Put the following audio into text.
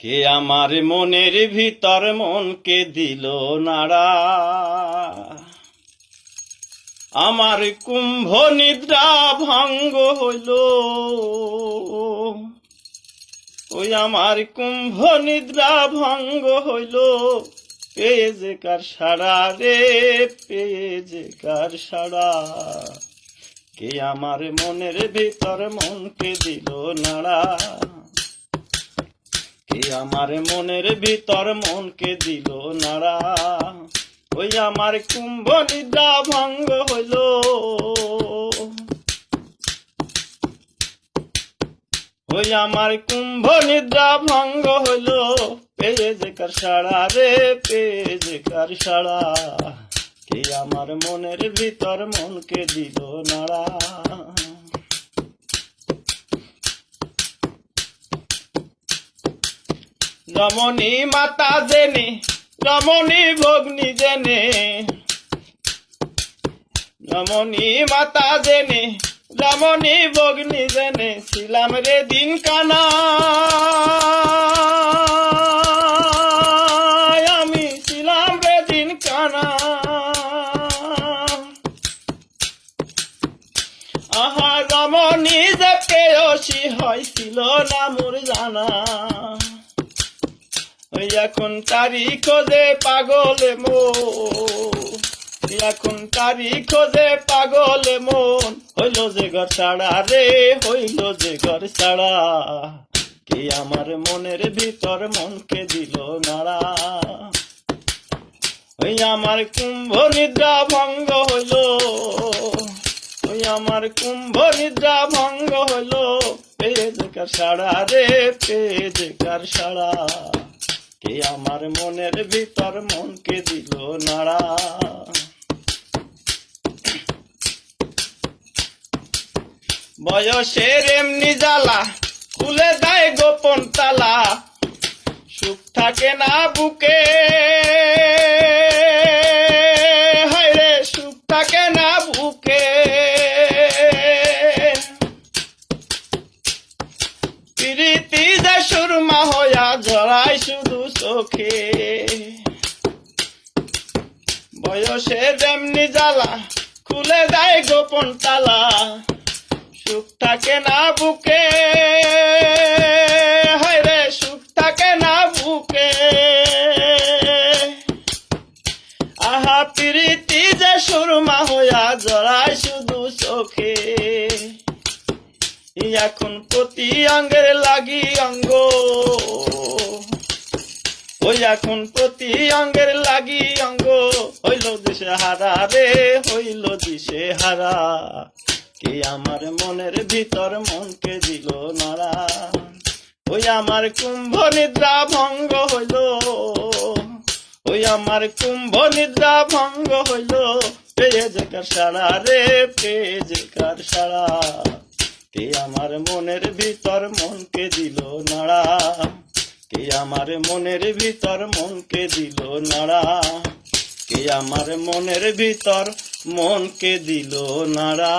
কে আমার মনের ভিতর মনকে দিল নাড়া? আমার কুম্ভ নিদ্রা ভঙ্গ হইল। ওই আমার কুম্ভ নিদ্রা ভঙ্গ হইল। পেয়ে যে কার সারা রে পেয়ে যে কার সারা কে আমার মনের ভিতর মনকে দিল নাড়া? কে আমার মনের ভিতর মনকে দিল নাড়া? ওই আমার কুম্ভ নিদ্রা ভঙ্গ হইল। ওই আমার কুম্ভ নিদ্রা ভঙ্গ হইল। পেয়ে যে কার সাড়া রে, পেয়ে যে কার সাড়া? কে আমার মনের ভিতর মনকে দিল নাড়া? রমণী মাতা জেনে রমণী ভগ্নি জেনে। রমণী মাতা জেনে রমণী ভগ্নি জেনে, ছিলাম রে দিন কানা আমি দিন আহা রমণী যে পেয়সী হয়েছিল না মোর জানা। এখন তারি খোঁজে পাগল মো এখন তারি খোঁজে পাগল মন। হইল যে ঘর ছাড়া রে, হইল যে ঘর ছাড়া। কে আমার মনের ভিতর মনকে দিল নাড়া। ওই আমার কুম্ভ নিদ্রা ভঙ্গ হইল। ওই আমার কুম্ভ নিদ্রা ভঙ্গ হইল। পেয়ে কার সাড়া রে, পেয়ে কার সাড়া। কে আমার মনের ভিতর মনকে দিল নাড়া। বয়সের এমনি জ্বালা, খুলে দেয় গোপন তালা। সুখ থাকে না বুকে। হায় রে, সুখ থাকে না শুধু চোখে বয়সের এমনি জ্বালা, খুলে দেয় গোপন তালা। সুখ থাকে না বুকে? রে সুখ থাকে না বুকে? আহা, প্রীতি যে সুরমা হইয়া জড়ায় শুধু চোখে। এখন প্রতি অঙ্গের লাগি অঙ্গ। ওই এখন প্রতি অঙ্গের লাগি অঙ্গ। হইল দিশে হারা রে, হইল দিশে হারা কে আমার মনের ভিতর মনকে দিল নাড়া? ওই আমার কুম্ভ নিদ্রা ভঙ্গ হইল। ওই আমার কুম্ভ নিদ্রা ভঙ্গ হইল। পেয়ে যে কার সারা রে পেয়ে যে কার সারা কে আমার মনের ভিতর মনকে দিল নাড়া? আমার মনের ভিতর মনকে দিল নাড়া? কে আমার মনের ভিতর মনকে দিল নাড়া?